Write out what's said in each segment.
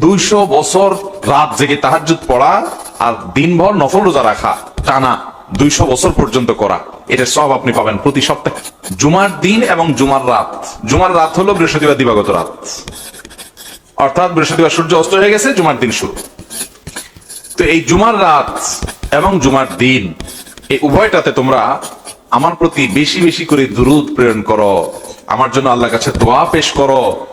দুইশো বছর রাত জেগে তাহাজ্জুদ পড়া আর দিনভর নফল রোজা রাখা টানা দুইশো বছর পর্যন্ত করা। এটা সব আপনি পাবেন প্রতি সপ্তাহে। জুমার দিন এবং জুমার রাত। জুমার রাত হলো বৃহস্পতিবার দিবাগত রাত। অর্থাৎ বৃহস্পতিবার সূর্য অস্ত হয়ে গেছে, জুমার দিন শুরু। তো এই জুমার রাত এবং জুমার দিন, এই উভয়টাতে তোমরা আমার প্রতি বেশি বেশি করে দুরুদ প্রেরণ করো। আমার জন্য আল্লাহর কাছে দোয়া পেশ করো।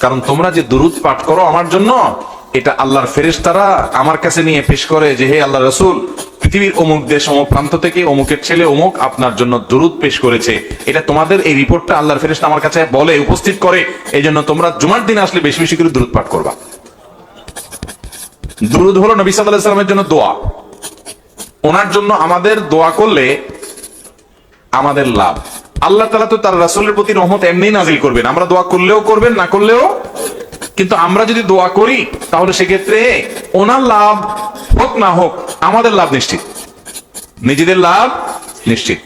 কারণ তোমরা যে দুরুদ পাঠ করো আমার জন্য, এটা আল্লাহর আমার কাছে নিয়ে পেশ করে যে, হে আল্লাহ রসুল, পৃথিবীর অমুক দেশ, অমুক প্রান্ত থেকে অমুকের ছেলে অমুক আপনার জন্য দুরুদ পেশ করেছে। এটা তোমাদের এই রিপোর্টটা আল্লাহর আমার কাছে বলে, উপস্থিত করে। এই জন্য তোমরা জুমার দিন আসলে বেশি বেশি করে দুরুদ পাঠ করবা। দুরুদ হলো নবী আলাইহি সাল্লামের জন্য দোয়া। ওনার জন্য আমাদের দোয়া করলে আমাদের লাভ। আল্লাহ তাআলা তো তার রাসূলের প্রতি রহমত এমনি নাজিল করবেন। আমরা দোয়া করলেও করবেন, না করলেও, কিন্তু আমরা যদি দোয়া করি, তাহলে সেক্ষেত্রে ওনার লাভ হোক না হোক, আমাদের লাভ নিশ্চিত। নিজেদের লাভ নিশ্চিত।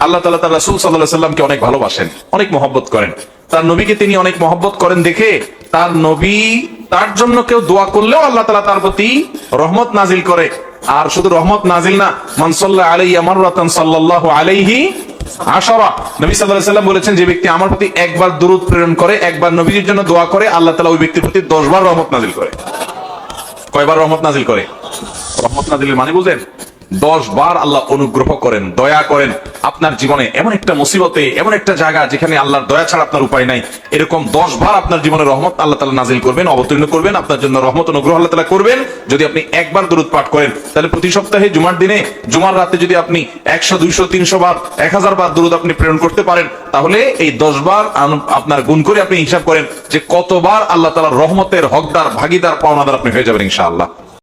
আল্লাহ তালা তার রাসুল সাল্লাহ সাল্লামকে অনেক ভালোবাসেন, অনেক মহব্বত করেন। তার নবীকে তিনি অনেক মহব্বত করেন দেখে তার নবী তার জন্য কেউ দোয়া করলেও আল্লাহ তালা তার প্রতি রহমত নাজিল করে। আর শুধু রহমত নাজিল না মানসল্লাহ আলাই আমার রাতান সাল্লাহ আলাইহি আশারা। নবী সাল্লাহ সাল্লাম বলেছেন, যে ব্যক্তি আমার প্রতি একবার দুরুদ প্রেরণ করে, একবার নবীজির জন্য দোয়া করে, আল্লাহ তালা ওই ব্যক্তির প্রতি দশ বার রহমত নাজিল করে। কয়বার রহমত নাজিল করে? রহমত নাজিলের মানে বুঝেন দশ বার আল্লাহ অনুগ্রহ করেন, দয়া করেন। আপনার জীবনে এমন একটা মুসিবতে, এমন একটা জায়গা যেখানে আল্লাহর দয়া ছাড়া আপনার উপায় নাই। এরকম দশ বার আপনার জীবনে রহমত আল্লাহ তালা নাজিল করবেন, অবতীর্ণ করবেন, আপনার জন্য রহমত অনুগ্রহ আল্লাহ তালা করবেন। যদি আপনি একবার দূরত পাঠ করেন, তাহলে প্রতি সপ্তাহে জুমার দিনে, জুমার রাতে যদি আপনি একশো, দুইশো, তিনশো বার, এক হাজার বার দূরত আপনি প্রেরণ করতে পারেন, তাহলে এই দশ বার আপনার গুণ করে আপনি হিসাব করেন যে কতবার আল্লাহ তালা রহমতের হকদার, ভাগিদার, পাওনাদার আপনি হয়ে যাবেন ইনশাআল্লাহ।